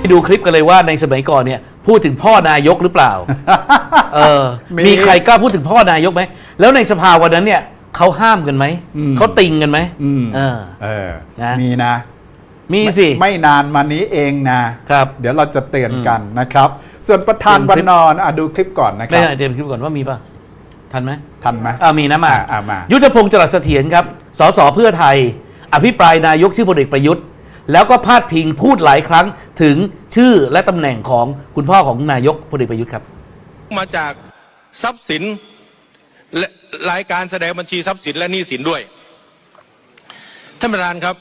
ไปดูคลิปกันเลยว่าในสมัยก่อนเนี่ยพูดถึงพ่อนายกหรือเปล่า เออ มี มีใครกล้าพูดถึงพ่อนายกไหม แล้วในสภาวันนั้นเนี่ยเขาห้ามกันไหม อืม เขาติงกันไหมอืมเออ เออนะ มีนะมีสิ ไม่ไม่นานมานี้เองนะครับ เดี๋ยวเราจะเตือนกันนะครับ ส่วนประธานเป็นคลิป วันนอนอะดูคลิปก่อนนะคได้รับเตรียมคลิปก่อนว่ามีป่ะ ทันไหม ทันไหม อ่ามีนะมา อะอะมายุทธพงศ์จรัสเสถียรครับ สสเพื่อไทย อภิปรายนายกชื่อพลเอกประยุทธ์ แล้วก็พาดพิงพูดหลายครั้งถึงชื่อและตำแหน่งของคุณพ่อของนายกพลเอกประยุทธ์ครับ มาจากทรัพย์สินและรายการแสดงบัญชีทรัพย์สินและหนี้สินด้วยท่านประธานครับ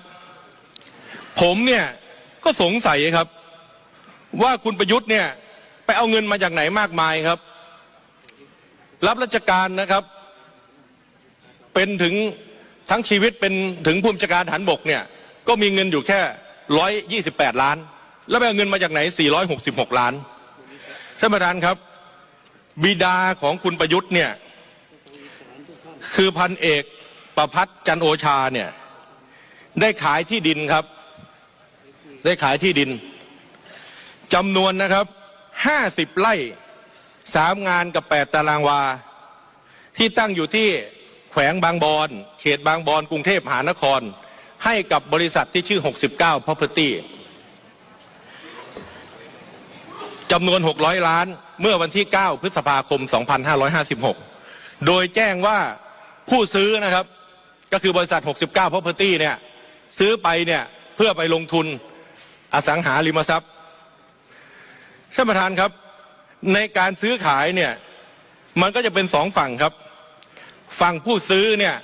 ผมเนี่ยก็สงสัยครับ ว่าคุณประยุทธ์เนี่ย ไปเอาเงินมาจากไหนมากมายครับ รับราชการนะครับ เป็นถึงทั้งชีวิตเป็นถึงผู้บัญชาการฐานบกเนี่ย ก็มีเงินอยู่แค่ร้อยยี่สิบแปดล้าน แล้วไปเอาเงินมาจากไหนสี่ร้อยหกสิบหกล้านท่านประธานครับ บิดาของคุณประยุทธ์เนี่ย คือพันเอกประพัฒน์จันโอชาเนี่ย ได้ขายที่ดินครับ ได้ขายที่ดินจำนวนนะครับห้าสิบไร่สามงานกับแปดตารางวา ที่ตั้งอยู่ที่แขวงบางบอน เขตบางบอนกรุงเทพมหานคร ให้กับบริษัทที่ชื่อ 69 Property จำนวน 600 ล้านเมื่อวันที่ 9 พฤษภาคม 2556 โดยแจ้งว่าผู้ซื้อนะครับ ก็คือบริษัท 69 Property เนี่ยซื้อไปเนี่ยเพื่อไปลงทุนอสังหาริมทรัพย์ท่านประธานครับ ในการซื้อขายเนี่ยมันก็จะเป็นสองฝั่งครับ ฝั่งผู้ซื้อเนี่ย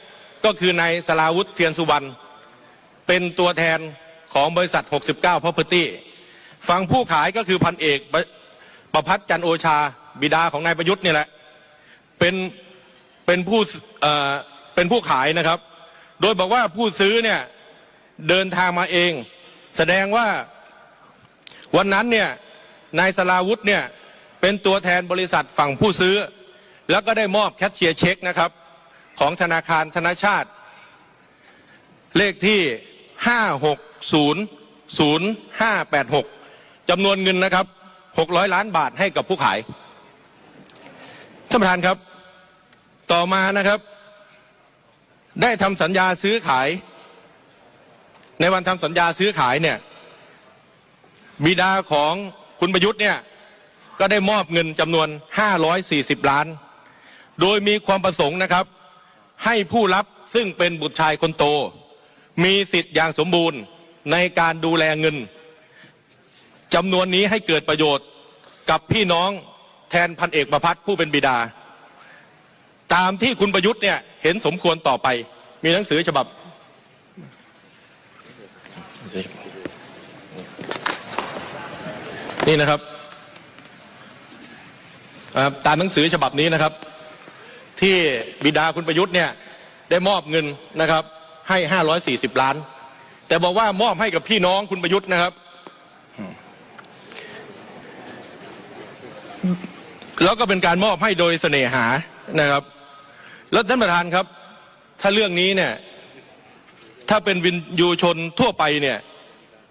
ก็คือนายสลาวุธเทียนสุวรรณ เป็นตัวแทนของบริษัท 69 Property ฝั่งผู้ขายก็คือพันเอกประประพัฒน์จันโอชา บิดาของนายประยุทธ์นี่แหละ เป็นเป็นผู้เอ่อเป็นผู้ขายนะครับ โดยบอกว่าผู้ซื้อเนี่ยเดินทางมาเอง แสดงว่าวันนั้นเนี่ยนายสลาวุธเนี่ยเป็นตัวแทนบริษัทฝั่งผู้ซื้อ แล้วก็ได้มอบแคชเชียร์เช็คนะครับ ของธนาคารธนาชาติ เลขที่ 5600586จำนวนเงินนะครับ600ล้านบาทให้กับผู้ขายท่านประธานครับ ต่อมานะครับ ได้ทำสัญญาซื้อขาย ในวันทำสัญญาซื้อขายเนี่ยบิดาของคุณประยุทธ์เนี่ยก็ได้มอบเงินจำนวน 540 ล้าน โดยมีความประสงค์นะครับ ให้ผู้รับซึ่งเป็นบุตรชายคนโต มีสิทธิ์อย่างสมบูรณ์ในการดูแลเงินจำนวนนี้ให้เกิดประโยชน์กับพี่น้องแทนพันเอกประพัฒน์ผู้เป็นบิดา ตามที่คุณประยุทธ์เนี่ยเห็นสมควรต่อไป มีหนังสือฉบับ นี่นะครับตามหนังสือฉบับนี้นะครับ ที่บิดาคุณประยุทธ์เนี่ยได้มอบเงินนะครับ ให้ห้าร้อยสี่สิบล้าน แต่บอกว่ามอบให้กับพี่น้องคุณประยุทธ์นะครับ แล้วก็เป็นการมอบให้โดยเสน่หานะครับ แล้วท่านประธานครับ ถ้าเรื่องนี้เนี่ย ถ้าเป็นวินยูชนทั่วไปเนี่ย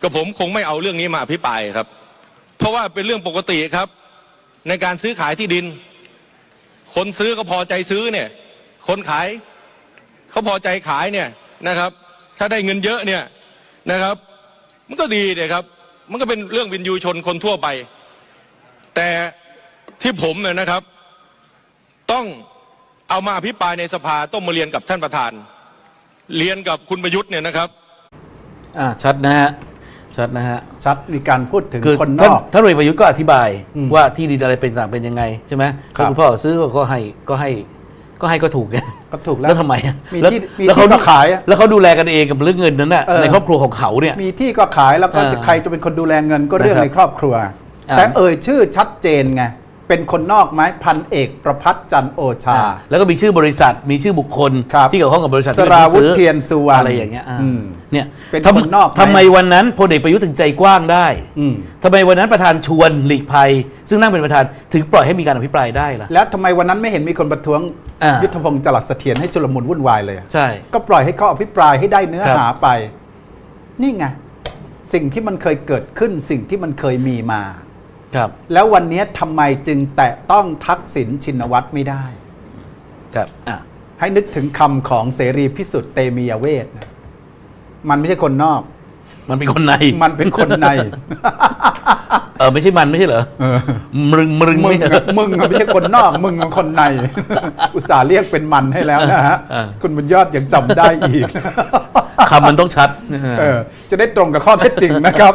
กับผมคงไม่เอาเรื่องนี้มาอภิปรายครับ เพราะว่าเป็นเรื่องปกติครับ ในการซื้อขายที่ดิน คนซื้อก็พอใจซื้อเนี่ย คนขายเขาพอใจขายเนี่ย นะครับ ถ้าได้เงินเยอะเนี่ยนะครับ มันก็ดีเนี่ยครับ มันก็เป็นเรื่องวินยูชนคนทั่วไป แต่ที่ผมเนี่ยนะครับ ต้องเอามาอภิปรายในสภาต้องมาเรียนกับท่านประธาน เรียนกับคุณประยุทธ์เนี่ยนะครับ อ่าชัดนะฮะชัดนะฮะ ชัดมีการพูดถึงคือคนนท่านอก ท่านพลเอกประยุทธ์ก็อธิบายอืมว่าที่ดินอะไรเป็นต่างเป็นยังไงใช่ไหมครับแล้วคุณพ่อซื้อก็ให้ก็ให้ ก็ให้ก็ถูกไงก็ถูกแล้วแล้วทำไมอะมีแล้วที่มีแล้วเขาที่ก็ขายอะ แล้วเขาดูแลกันเองกับเรื่องเงินนั้นน่ะเออ ในครอบครัวของเขาเนี่ย มีที่ก็ขายแล้วก็เออใครจะเป็นคนดูแลเงินก็เรื่องนะครับในครอบครัว อ่า แต่เอ่ยชื่อชัดเจนไง เป็นคนนอกไหมพันเอกประพัฒน์จันทร์โอชาอ่าแล้วก็มีชื่อบริษัทมีชื่อบุคคลครับที่เกี่ยวข้องกับบริษัทสที่เป็นราผู้วุธซื้อเทียนสุวรรณอะไรอย่างเงี้ยอ่าอืม เนี่ยเป็นทำคนนอกไหม ทำไมวันนั้นพลเอกประยุทธ์ถึงใจกว้างได้อืมทำไมวันนั้นประธานชวนหลีกภัย ซึ่งนั่งเป็นประธานถึงปล่อยให้มีการอภิปรายได้ล่ะ แล้วทำไมวันนั้นไม่เห็นมีคนประท้วงอ่ายุ ยุทธพงศ์จรัสเสถียรให้ชุลมุนวุ่นวายเลยอะ ใช่ ก็ปล่อยให้เขาอภิปรายให้ได้เนื้อครับ หาไป นี่ไง สิ่งที่มันเคยเกิดขึ้นสิ่งที่มันเคยมีมา ครับแล้ววันนี้ทำไมจึงแตะต้องทักษิณชินวัตรไม่ได้ ครับอะให้นึกถึงคำของเสรีพิสุทธิ์เตมียเวทนะมันไม่ใช่คนนอก มันเป็นคนในมันเป็นคนใน เออไม่ใช่มันไม่ใช่เหรอเออมึงมึงมึไม่งใช่อะมึงอะไม่ใช่คนนอก มึงเป็นคนใน อุตส่าห์เรียกเป็นมันให้แล้วนะฮะเออคุณบุญยอดยังจำได้อีก คำมันต้องชัด เออจะได้ตรงกับข้อเท็จจริงนะครับ